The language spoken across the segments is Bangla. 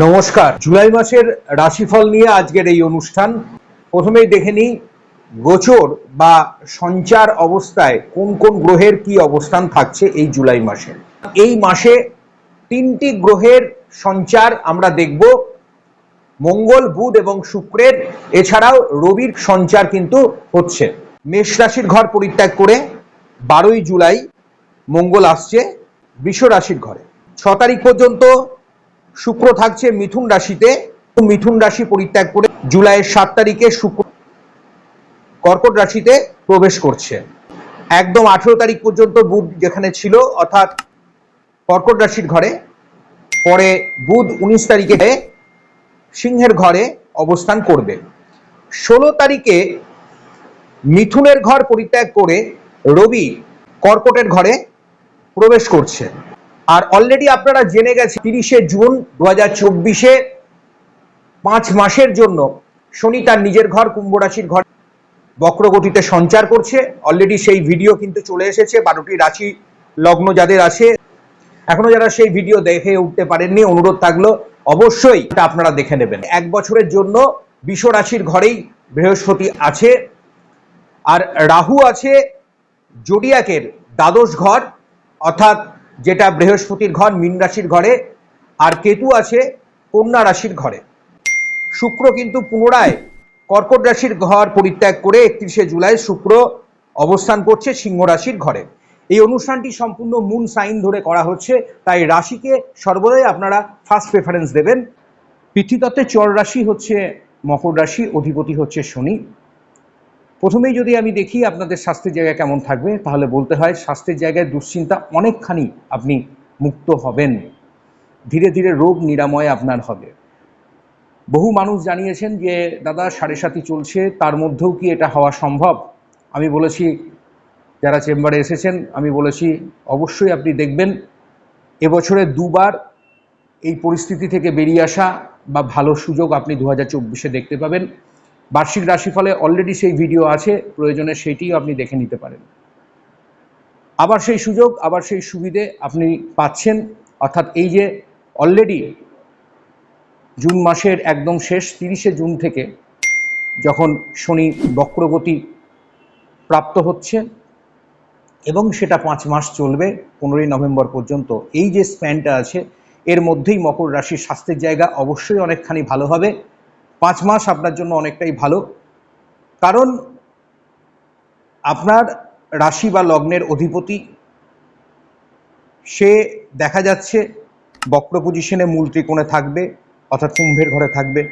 নমস্কার। জুলাই মাসের রাশিফল নিয়ে আজকের এই অনুষ্ঠান। প্রথমেই দেখে নিই, গোচর বা সঞ্চার অবস্থায় কোন কোন গ্রহের কি অবস্থান থাকছে এই জুলাই মাসে। এই মাসে তিনটি গ্রহের সঞ্চার আমরা দেখব। মঙ্গল, বুধ এবং শুক্রের। এছাড়াও রবির সঞ্চার কিন্তু হচ্ছে। মেষ রাশির ঘর পরিত্যাগ করে বারোই জুলাই মঙ্গল আসছে বৃষ রাশির ঘরে। ছ তারিখ পর্যন্ত শুক্র থাকছে মিথুন রাশিতে। মিথুন রাশি পরিত্যাগ করে জুলাইয়ের সাত তারিখে শুক্র কর্কট রাশিতে প্রবেশ করছে। একদম আঠেরো তারিখ পর্যন্ত বুধ যেখানে ছিল, অর্থাৎ কর্কট রাশির ঘরে। পরে বুধ উনিশ তারিখে সিংহের ঘরে অবস্থান করবে। ষোলো তারিখে মিথুনের ঘর পরিত্যাগ করে রবি কর্কটের ঘরে প্রবেশ করছে। আর অলরেডি আপনারা জেনে গেছে তিরিশে জুন দু হাজার চব্বিশে পাঁচ মাসের জন্য শনি তার নিজের ঘর, কুম্ভ রাশির ঘর বক্রগতিতে সঞ্চার করছে। অলরেডি সেই ভিডিও কিন্তু চলে এসেছে, বারোটি রাশি লগ্ন যাদের আছে। এখনও যারা সেই ভিডিও দেখে উঠতে পারেননি, অনুরোধ থাকল অবশ্যই এটা আপনারা দেখে নেবেন। এক বছরের জন্য বিষ রাশির ঘরেই বৃহস্পতি আছে, আর রাহু আছে জোডিয়াকের দ্বাদশ ঘর, অর্থাৎ যেটা বৃহস্পতির ঘর, মীন রাশির ঘরে, আর কেতু আছে কন্যা রাশির ঘরে। শুক্র কিন্তু পুনরায় কর্কট রাশির ঘর পরিত্যাগ করে একত্রিশে জুলাই শুক্র অবস্থান করছে সিংহ রাশির ঘরে। এই অনুষ্ঠানটি সম্পূর্ণ মুন সাইন ধরে করা হচ্ছে, তাই রাশিকে সর্বদাই আপনারা ফার্স্ট প্রেফারেন্স দেবেন। পৃথিবীতত্ত্বে চর রাশি হচ্ছে মকর রাশি, অধিপতি হচ্ছে শনি। প্রথমেই যদি আমি দেখি আপনাদের স্বাস্থ্যের জায়গা কেমন থাকবে, তাহলে বলতে হয় স্বাস্থ্যের জায়গায় দুশ্চিন্তা অনেকখানি আপনি মুক্ত হবেন। ধীরে ধীরে রোগ নিরাময় আপনার হবে। বহু মানুষ জানিয়েছেন যে, দাদা, সাড়ে সাতই চলছে, তার মধ্যেও কি এটা হওয়া সম্ভব? আমি বলেছি, যারা চেম্বারে এসেছেন, আমি বলেছি, অবশ্যই আপনি দেখবেন, এবছরে দুবার এই পরিস্থিতি থেকে বেরিয়ে আসা বা ভালো সুযোগ আপনি দু হাজার দেখতে পাবেন। বার্ষিক রাশিফলে অলরেডি সেই ভিডিও আছে, প্রয়োজনে সেইটিও আপনি দেখে নিতে পারেন। আবার সেই সুযোগ, আবার সেই সুবিধে আপনি পাচ্ছেন, অর্থাৎ এই যে অলরেডি জুন মাসের একদম শেষ, তিরিশে জুন থেকে যখন শনি বক্রগতি প্রাপ্ত হচ্ছে এবং সেটা পাঁচ মাস চলবে, পনেরোই নভেম্বর পর্যন্ত, এই যে স্প্যানটা আছে, এর মধ্যেই মকর রাশির স্বাস্থ্যের জায়গা অবশ্যই অনেকখানি ভালো হবে। পাঁচ মাস আপনার জন্য অনেকটাই ভালো। কারণ আপনার রাশি বা লগ্নের অধিপতি, সে দেখা যাচ্ছে বক্র পজিশনে মূল ত্রিকোণে থাকবে, অর্থাৎ কুম্ভের ঘরে থাকবে।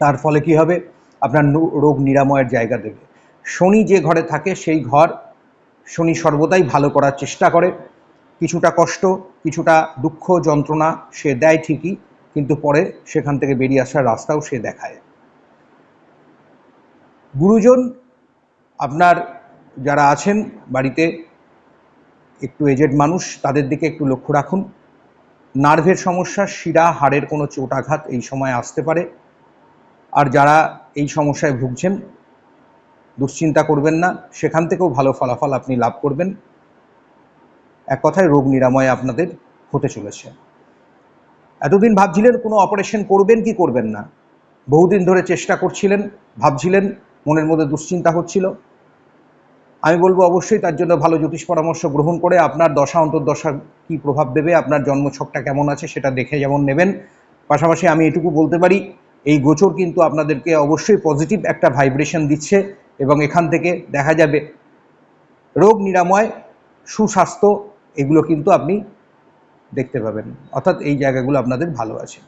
তার ফলে কি হবে? আপনার রোগ নিরাময়ের জায়গা দেবে। শনি যে ঘরে থাকে সেই ঘর শনি সর্বদাই ভালো করার চেষ্টা করে। কিছুটা কষ্ট, কিছুটা দুঃখ যন্ত্রণা সে দেয় ঠিকই কিন্তু পরে সেখান থেকে বেরিয়ে আসার রাস্তাও সে দেখায়। গুরুজন আপনার যারা আছেন বাড়িতে, একটু এজেড মানুষ, তাদের দিকে একটু লক্ষ্য রাখুন। নার্ভের সমস্যা, শিরা, হাড়ের কোনো চোটাঘাত এই সময় আসতে পারে। আর যারা এই সমস্যায় ভুগছেন, দুশ্চিন্তা করবেন না, সেখান থেকেও ভালো ফলাফল আপনি লাভ করবেন। এক কথায় রোগ নিরাময় আপনাদের হতে চলেছে। এতদিন ভাবছিলেন কোনো অপারেশন করবেন কি করবেন না। বহুদিন ধরে চেষ্টা করছিলেন, ভাবছিলেন, মনের মধ্যে দুশ্চিন্তা হচ্ছিল। আমি বলব অবশ্যই তার জন্য ভালো জ্যোতিষ পরামর্শ গ্রহণ করে আপনার দশা অন্তর্দশা কি প্রভাব দেবে, আপনার জন্মছকটা কেমন আছে সেটা দেখে যেমন নেবেন। পাশাপাশি আমি এটুকু বলতে পারি, এই গোচর কিন্তু আপনাদেরকে অবশ্যই পজিটিভ একটা ভাইব্রেশন দিচ্ছে এবং এখান থেকে দেখা যাবে রোগ নিরাময়, সুস্বাস্থ্য, এগুলো কিন্তু আপনি দেখতে পাবেন। অর্থাৎ এই জায়গাগুলো আপনাদের ভালো আছে।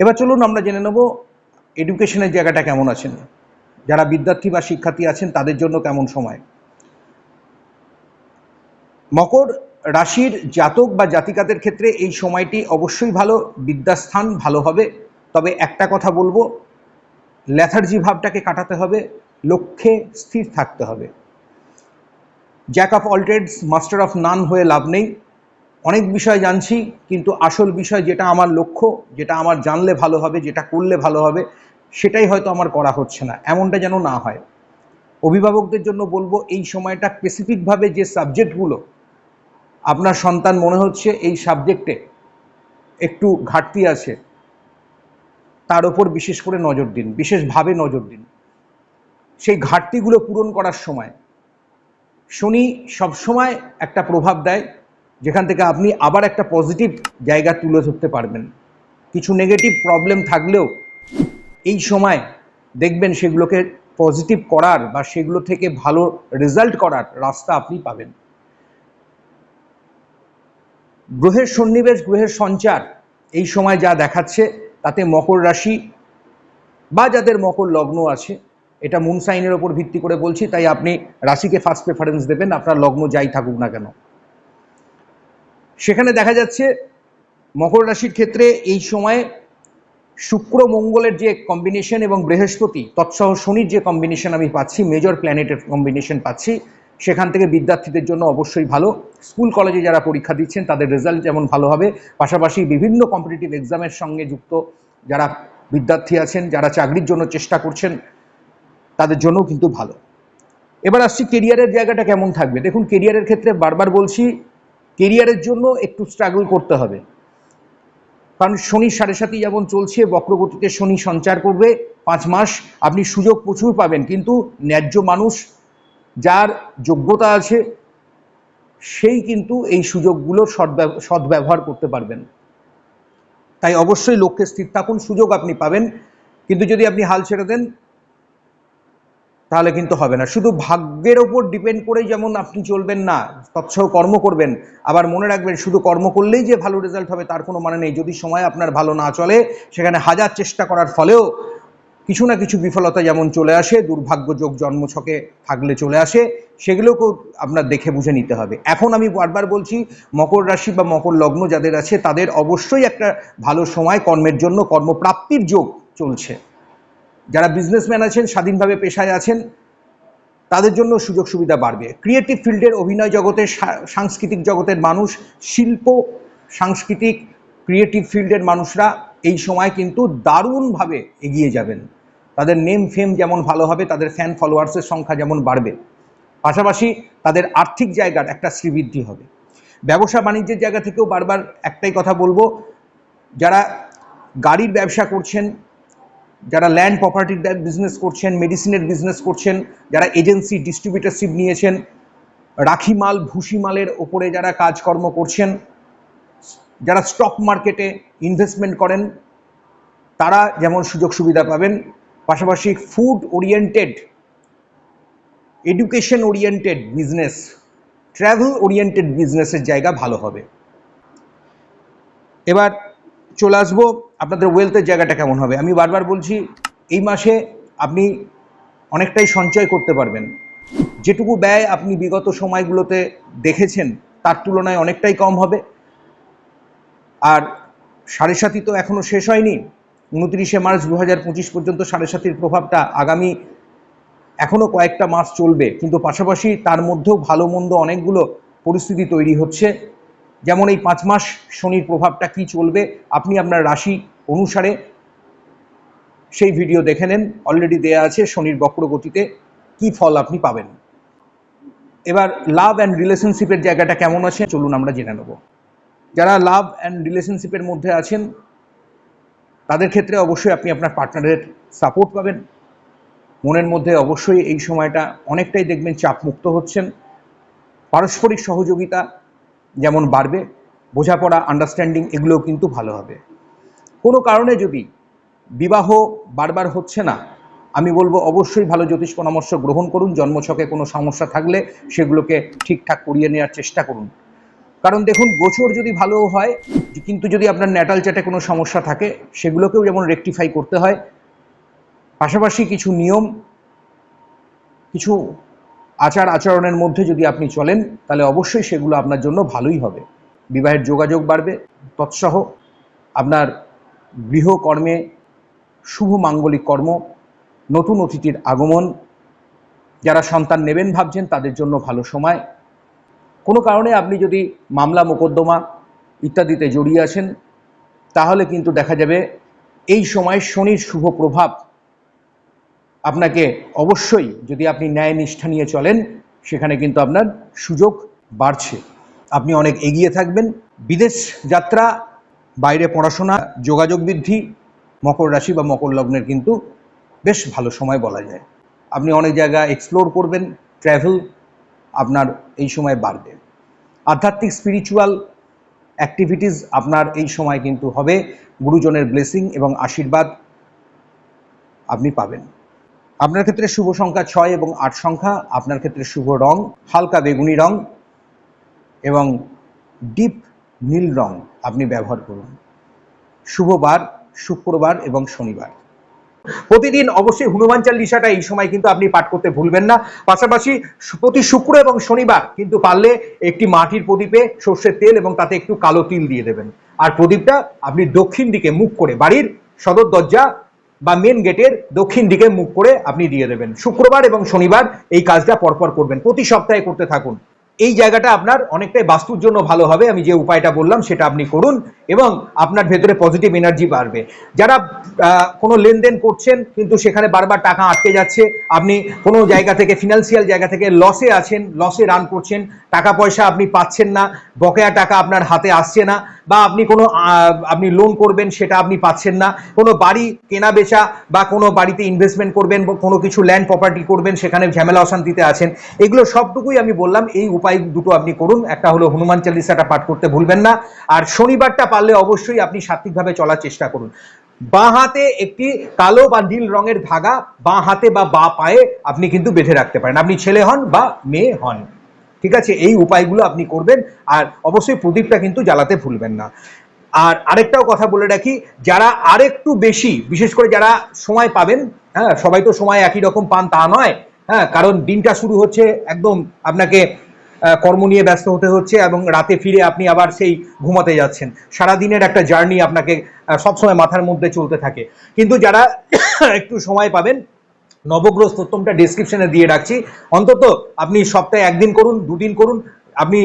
এবার চলুন আমরা জেনে নেব এডুকেশনের জায়গাটা কেমন আছেন। যারা বিদ্যার্থী বা শিক্ষার্থী আছেন, তাদের জন্য কেমন সময়? মকর রাশির জাতক বা জাতিকাদের ক্ষেত্রে এই সময়টি অবশ্যই ভালো, বিদ্যাস্থান ভালো হবে। তবে একটা কথা বলব ল্যাথার্জি ভাবটাকে কাটাতে হবে, লক্ষ্যে স্থির থাকতে হবে। Jack of all trades master of none হয়ে লাভ নেই। অনেক বিষয় জানছি, কিন্তু আসল বিষয় যেটা আমার লক্ষ্য, যেটা আমার জানলে ভালো হবে, যেটা করলে ভালো হবে, সেটাই হয়তো আমার করা হচ্ছে না, এমনটা যেন না হয়। অভিভাবকদের জন্য বলব, এই সময়টা স্পেসিফিকভাবে যে সাবজেক্টগুলো আপনার সন্তান মনে হচ্ছে এই সাবজেক্টে একটু ঘাটতি আছে, তার ওপর বিশেষ করে নজর দিন, বিশেষভাবে নজর দিন। সেই ঘাটতিগুলো পূরণ করার সময় শনি সবসময় একটা প্রভাব দেয় যেখান থেকে আপনি আবার একটা পজিটিভ জায়গা তুলে ধরতে পারবেন। কিছু নেগেটিভ প্রবলেম থাকলেও এই সময় দেখবেন সেগুলোকে পজিটিভ করার বা সেগুলো থেকে ভালো রেজাল্ট করার রাস্তা আপনি পাবেন। গ্রহের সন্নিবেশ, গ্রহের সঞ্চার, এই সময় যা দেখাচ্ছে তাতে মকর রাশি বা যাদের মকর লগ্ন আছে, এটা মুন সাইনের ওপর ভিত্তি করে বলছি, তাই আপনি রাশিকে ফার্স্ট প্রেফারেন্স দেবেন, আপনার লগ্ন যাই থাকুক না কেন। সেখানে দেখা যাচ্ছে মকর রাশির ক্ষেত্রে এই সময়ে শুক্র মঙ্গলের যে কম্বিনেশন এবং বৃহস্পতি, তৎসহ শনির যে কম্বিনেশন আমি পাচ্ছি মেজর প্ল্যানেটের কম্বিনেশন পাচ্ছি, সেখান থেকে বিদ্যার্থীদের জন্য অবশ্যই ভালো। স্কুল কলেজে যারা পরীক্ষা দিচ্ছেন, তাদের রেজাল্ট যেমন ভালো হবে। পাশাপাশি বিভিন্ন কম্পিটিটিভ এক্সামের সঙ্গে যুক্ত যারা বিদ্যার্থী আছেন, যারা চাকরির জন্য চেষ্টা করছেন, তাদের জন্যও কিন্তু ভালো। এবার আসছি কেরিয়ারের জায়গাটা কেমন থাকবে? দেখুন কেরিয়ারের ক্ষেত্রে বারবার বলছি কেরিয়ারের জন্য একটু স্ট্রাগল করতে হবে। কারণ শনি সাড়ে সাতই যেমন চলছে, বক্রগতিতে শনি সঞ্চার করবে, পাঁচ মাস আপনি সুযোগ প্রচুর পাবেন। কিন্তু ন্যায্য মানুষ যার যোগ্যতা আছে, সেই কিন্তু এই সুযোগগুলো সদ্ব্যব- সদ্ব্যবহার করতে পারবেন। তাই অবশ্যই লক্ষ্যে স্থির থাকুন, সুযোগ আপনি পাবেন। কিন্তু যদি আপনি হাল ছেড়ে দেন তাহলে কিন্তু হবে না। শুধু ভাগ্যের ওপর ডিপেন্ড করেই যেমন আপনি চলবেন না, তৎসহ কর্ম করবেন, আবার মনে রাখবেন শুধু কর্ম করলেই যে ভালো রেজাল্ট হবে তার কোনো মানে নেই। যদি সময় আপনার ভালো না চলে, সেখানে হাজার চেষ্টা করার ফলেও কিছু না কিছু বিফলতা যেমন চলে আসে, দুর্ভাগ্য যোগ জন্মছকে থাকলে চলে আসে, সেগুলোকেও আপনার দেখে বুঝে নিতে হবে। এখন আমি বারবার বলছি, মকর রাশি বা মকর লগ্ন যাদের আছে, তাদের অবশ্যই একটা ভালো সময় কর্মের জন্য, কর্মপ্রাপ্তির যোগ চলছে। যারা বিজনেসম্যান আছেন, স্বাধীনভাবে পেশায় আছেন, তাদের জন্য সুযোগ সুবিধা বাড়বে। ক্রিয়েটিভ ফিল্ডের অভিনয় জগতের সাংস্কৃতিক জগতের মানুষ, শিল্প, সাংস্কৃতিক ক্রিয়েটিভ ফিল্ডের মানুষরা এই সময় কিন্তু দারুণভাবে এগিয়ে যাবেন। তাদের নেম ফেম যেমন ভালো হবে, তাদের ফ্যান ফলোয়ার্সের সংখ্যা যেমন বাড়বে। পাশাপাশি তাদের আর্থিক জায়গার একটা শ্রীবৃদ্ধি হবে। ব্যবসা বাণিজ্যের জায়গা থেকেও বারবার একটাই কথা বলব, যারা গাড়ির ব্যবসা করছেন যারা ল্যান্ড প্রপার্টির বিজনেস করছেন মেডিসিনের বিজনেস করছেন, যারা এজেন্সি ডিস্ট্রিবিউটারশিপ নিয়েছেন, রাখি মাল ভুসি মালের ওপরে যারা কাজকর্ম করছেন, যারা স্টক মার্কেটে ইনভেস্টমেন্ট করেন, তারা যেমন সুযোগ সুবিধা পাবেন, পাশাপাশি food oriented education oriented business travel oriented বিজনেসের জায়গা ভালো হবে। এবার চলে আসব আপনাদের ওয়েলথের জায়গাটা কেমন হবে? আমি বারবার বলছি, এই মাসে আপনি অনেকটাই সঞ্চয় করতে পারবেন। যেটুকু ব্যয় আপনি বিগত সময়গুলোতে দেখেছেন, তার তুলনায় অনেকটাই কম হবে। আর সাড়ে সাতি তো এখনও শেষ হয়নি। উনত্রিশে মার্চ দু হাজার পঁচিশ পর্যন্ত সাড়ে সাতির প্রভাবটা আগামী এখনও কয়েকটা মাস চলবে। কিন্তু পাশাপাশি তার মধ্যেও ভালো মন্দ অনেকগুলো পরিস্থিতি তৈরি হচ্ছে। যেমন এই পাঁচ মাস শনির প্রভাবটা কি চলবে, আপনি আপনার রাশি অনুসারে সেই ভিডিও দেখে নেন। অলরেডি দেয়া আছে শনির বক্রগতিতে কি ফল আপনি পাবেন। এবার লাভ অ্যান্ড রিলেশনশিপের জায়গাটা কেমন আছে, চলুন আমরা জেনে নেব। যারা লাভ অ্যান্ড রিলেশনশিপের মধ্যে আছেন, তাদের ক্ষেত্রে অবশ্যই আপনি আপনার পার্টনারের সাপোর্ট পাবেন। মনের মধ্যে অবশ্যই এই সময়টা অনেকটাই দেখবেন চাপমুক্ত হচ্ছেন। পারস্পরিক সহযোগিতা যেমন বাড়বে, বোঝাপড়া আন্ডারস্ট্যান্ডিং এগুলোও কিন্তু ভালো হবে। কোনো কারণে যদি বিবাহ বারবার হচ্ছে না, আমি বলব অবশ্যই ভালো জ্যোতিষ পরামর্শ গ্রহণ করুন, জন্মছকে কোনো সমস্যা থাকলে সেগুলোকে ঠিকঠাক করিয়ে নেওয়ার চেষ্টা করুন। কারণ দেখুন, গোচর যদি ভালো হয়, কিন্তু যদি আপনার ন্যাটাল চ্যাটে কোনো সমস্যা থাকে, সেগুলোকেও যেমন রেকটিফাই করতে হয়, পাশাপাশি কিছু নিয়ম, কিছু আচার আচরণের মধ্যে যদি আপনি চলেন, তাহলে অবশ্যই সেগুলো আপনার জন্য ভালোই হবে। বিবাহের যোগাযোগ বাড়বে, তৎসহ আপনার গৃহকর্মে শুভ মাঙ্গলিক কর্ম, নতুন অতিথির আগমন, যারা সন্তান নেবেন ভাবছেন তাদের জন্য ভালো সময়। কোনো কারণে আপনি যদি মামলা, মোকদ্দমা ইত্যাদিতে জড়িয়ে আছেন, তাহলে কিন্তু দেখা যাবে এই সময় শনির শুভ প্রভাব আপনাকে অবশ্যই যদি আপনি ন্যায় নিষ্ঠা নিয়ে চলেন, সেখানে কিন্তু আপনার সুযোগ বাড়ছে। আপনি অনেক এগিয়ে থাকবেন। বিদেশ যাত্রা, বাইরে পড়াশোনা, যোগাযোগ বৃদ্ধি, মকর রাশি বা মকর লগ্নের কিন্তু বেশ ভালো সময় বলা যায়। আপনি অনেক জায়গা এক্সপ্লোর করবেন ট্র্যাভেল আপনার এই সময় বাড়বে। আধ্যাত্মিক স্পিরিচুয়াল অ্যাক্টিভিটিস আপনার এই সময় কিন্তু হবে। গুরুজনের ব্লেসিং এবং আশীর্বাদ আপনি পাবেন। আপনার ক্ষেত্রে শুভ সংখ্যা ছয় এবং আট সংখ্যা, আপনার ক্ষেত্রে শুভ রং, হালকা বেগুনি রং এবং ডিপ নীল রং আপনি ব্যবহার করুন। শুভবার, শুক্রবার এবং শনিবার। প্রতিদিন অবশ্যই হনুমান চালিশাটা এই সময় কিন্তু আপনি পাঠ করতে ভুলবেন না। পাশাপাশি প্রতি শুক্র এবং শনিবার কিন্তু পারলে একটি মাটির প্রদীপে সর্ষের তেল এবং তাতে একটু কালো তিল দিয়ে দেবেন। আর প্রদীপটা আপনি দক্ষিণ দিকে মুখ করে বাড়ির সদর দরজা বা মেন গেটের দক্ষিণ দিকে মুখ করে আপনি দিয়ে দেবেন। শুক্রবার এবং শনিবার এই কাজটা পরপর করবেন। প্রতি সপ্তাহে করতে থাকুন। এই জায়গাটা আপনার অনেকটাই বাস্তুর জন্য ভালো হবে। আমি যে উপায়টা বললাম সেটা আপনি করুন। এবং আপনার ভেতরে পজিটিভ এনার্জি বাড়বে। যারা কোনো লেনদেন করছেন, কিন্তু সেখানে বারবার টাকা আটকে যাচ্ছে, আপনি কোনো জায়গা থেকে ফিনান্সিয়াল জায়গা থেকে লসে আছেন লসে রান করছেন, টাকা পয়সা আপনি পাচ্ছেন না, বকেয়া টাকা আপনার হাতে আসছে না, বা আপনি কোনো আপনি লোন করবেন সেটা আপনি পাচ্ছেন না, কোনো বাড়ি কেনা বেচা বা কোনো বাড়িতে ইনভেস্টমেন্ট করবেন কোনো কিছু ল্যান্ড প্রপার্টি করবেন, সেখানে ঝামেলা অশান্তিতে আছেন, এগুলো সবটুকুই আমি বললাম, এই উপায় দুটো আপনি করুন, একটা হলো হনুমান চালিসাটা পাঠ করতে ভুলবেন না, আর শনিবারটা পারলে অবশ্যই আপনি সাত্বিকভাবে চলার চেষ্টা করুন। বাঁ হাতে একটি কালো বা নীল রঙের ধাগা, বাঁ হাতে বা বা পায়ে আপনি কিন্তু বেঁধে রাখতে পারেন। আপনি ছেলে হন বা মেয়ে হন। ঠিক আছে? এই উপায়গুলো আপনি করবেন আর অবশ্যই প্রদীপটা কিন্তু জ্বালাতে ভুলবেন না। আর আরেকটাও কথা বলে রাখি, যারা আরেকটু বেশি, বিশেষ করে যারা সময় পাবেন হ্যাঁ সবাই তো সময় একই রকম পান তা নয় হ্যাঁ কারণ দিনটা শুরু হচ্ছে একদম আপনাকে কর্ম নিয়ে ব্যস্ত হতে হচ্ছে এবং রাতে ফিরে আপনি আবার সেই ঘুমাতে যাচ্ছেন। সারাদিনের একটা জার্নি আপনাকে সবসময় মাথার মধ্যে চলতে থাকে। কিন্তু যারা একটু সময় পাবেন, নবগ্রহ স্তোত্তমটা ডিসক্রিপশনে দিয়ে রাখছি। অন্তত আপনি সপ্তাহে একদিন করুন, দুদিন করুন আপনি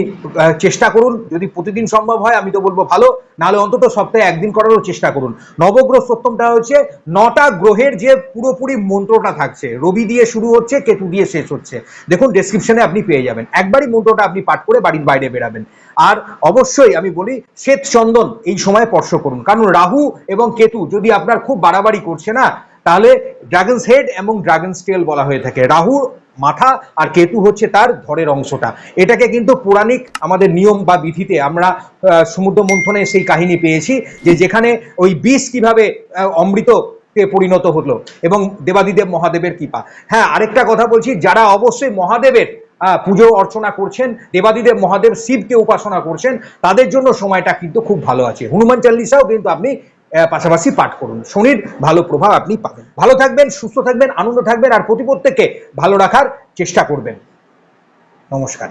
চেষ্টা করুন, যদি প্রতিদিন সম্ভব হয়, আমি তো বলব ভালো, নাহলে অন্তত সপ্তাহে একদিন করারও চেষ্টা করুন। নবগ্রহ স্তোত্রমটা হচ্ছে, নটা গ্রহের যে পুরোপুরি মন্ত্রটা থাকছে, রবি দিয়ে শুরু হচ্ছে, কেতু দিয়ে শেষ হচ্ছে। দেখুন ডেসক্রিপশনে আপনি পেয়ে যাবেন। একবারই মন্ত্রটা আপনি পাঠ করে বাড়ির বাইরে বেরাবেন। আর অবশ্যই আমি বলি শ্বেত চন্দন এই সময় স্পর্শ করুন। কারণ রাহু এবং কেতু যদি আপনার খুব বাড়াবাড়ি করছে না, তাহলে ড্রাগনস হেড এবং ড্রাগনস টেল বলা হয়ে থাকে। রাহু মাথা আর কেতু হচ্ছে তার ধরের অংশটা। এটাকে কিন্তু পৌরাণিক আমাদের নিয়ম বা বিধিতে আমরা সমুদ্র মন্থনে সেই কাহিনী পেয়েছি যে যেখানে ওই বিষ কীভাবে অমৃত পরিণত হলো এবং দেবাদিদেব মহাদেবের কৃপা। হ্যাঁ আরেকটা কথা বলছি, যারা অবশ্যই মহাদেবের পুজো অর্চনা করছেন, দেবাদিদেব মহাদেব শিবকে উপাসনা করছেন, তাদের জন্য সময়টা কিন্তু খুব ভালো আছে। হনুমান চাল্লিশাও কিন্তু আপনি পাশাপাশি পাঠ করুন। শনির ভালো প্রভাব আপনি পাবেন। ভালো থাকবেন, সুস্থ থাকবেন, আনন্দ থাকবেন, আর প্রতি প্রত্যেককে ভালো রাখার চেষ্টা করবেন। নমস্কার।